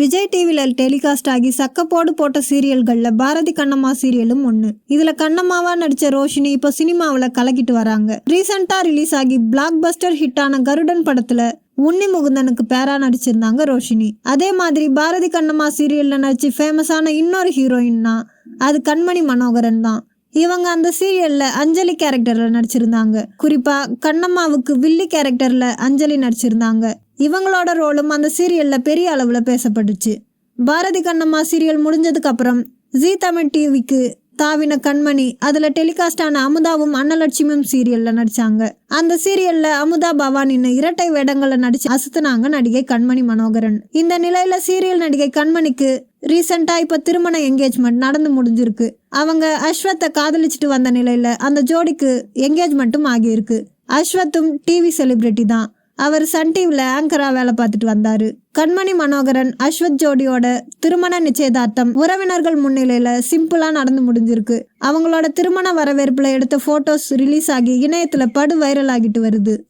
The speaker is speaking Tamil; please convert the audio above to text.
விஜய் டிவியில் டெலிகாஸ்ட் ஆகி சக்கப்போடு போட்ட சீரியல்களில் பாரதி கண்ணம்மா சீரியலும் ஒன்று இதில் கண்ணம்மாவா நடித்த ரோஷினி இப்போ சினிமாவில் கலக்கிட்டு வராங்க. ரீசெண்டாக ரிலீஸ் ஆகி பிளாக் பஸ்டர் ஹிட்டான கருடன் படத்தில் உன்னி முகுந்தனுக்கு பேரா நடிச்சிருந்தாங்க ரோஷினி. அதே மாதிரி பாரதி கண்ணம்மா சீரியலில் நடிச்சு ஃபேமஸான இன்னொரு ஹீரோயின்னா அது கண்மணி மனோகரன் தான். இவங்க அந்த சீரியல்ல அஞ்சலி கேரக்டர்ல நடிச்சிருந்தாங்க. குறிப்பா கண்ணம்மாவுக்கு வில்லி கேரக்டர்ல அஞ்சலி நடிச்சிருந்தாங்க. இவங்களோட ரோலும் அந்த சீரியல்ல பெரிய அளவுல பேசப்பட்டுச்சு. பாரதி கண்ணம்மா சீரியல் முடிஞ்சதுக்கு அப்புறம் ஜி தமிழ் டிவிக்கு தாவின கண்மணி. அதுல டெலிகாஸ்டான அமுதாவும் அன்னலட்சுமியும் சீரியல்ல நடிச்சாங்க. அந்த சீரியல்ல அமுதா பவானின்னு இரட்டை வேடங்களை நடிச்சு அசுத்துனாங்க நடிகை கண்மணி மனோகரன். இந்த நிலையில சீரியல் நடிகை கண்மணிக்கு ரீசெண்டா இப்ப திருமண என்கேஜ்மெண்ட் நடந்து முடிஞ்சிருக்கு. அவங்க அஸ்வத்தை காதலிச்சுட்டு வந்த நிலையில அந்த ஜோடிக்கு என்கேஜ்மெண்ட்டும் ஆகியிருக்கு. அஸ்வத்தும் டிவி செலிபிரிட்டி தான். அவர் சன் டிவியில் ஆங்கரா வேலை பார்த்துட்டு வந்தார். கண்மணி மனோகரன் அஸ்வத் ஜோடியோட திருமண நிச்சயதார்த்தம் உறவினர்கள் முன்னிலையில சிம்பிளா நடந்து முடிஞ்சிருக்கு. அவங்களோட திருமண வரவேற்புல எடுத்த போட்டோஸ் ரிலீஸ் ஆகி இணையத்துல படு வைரல் ஆகிட்டு வருது.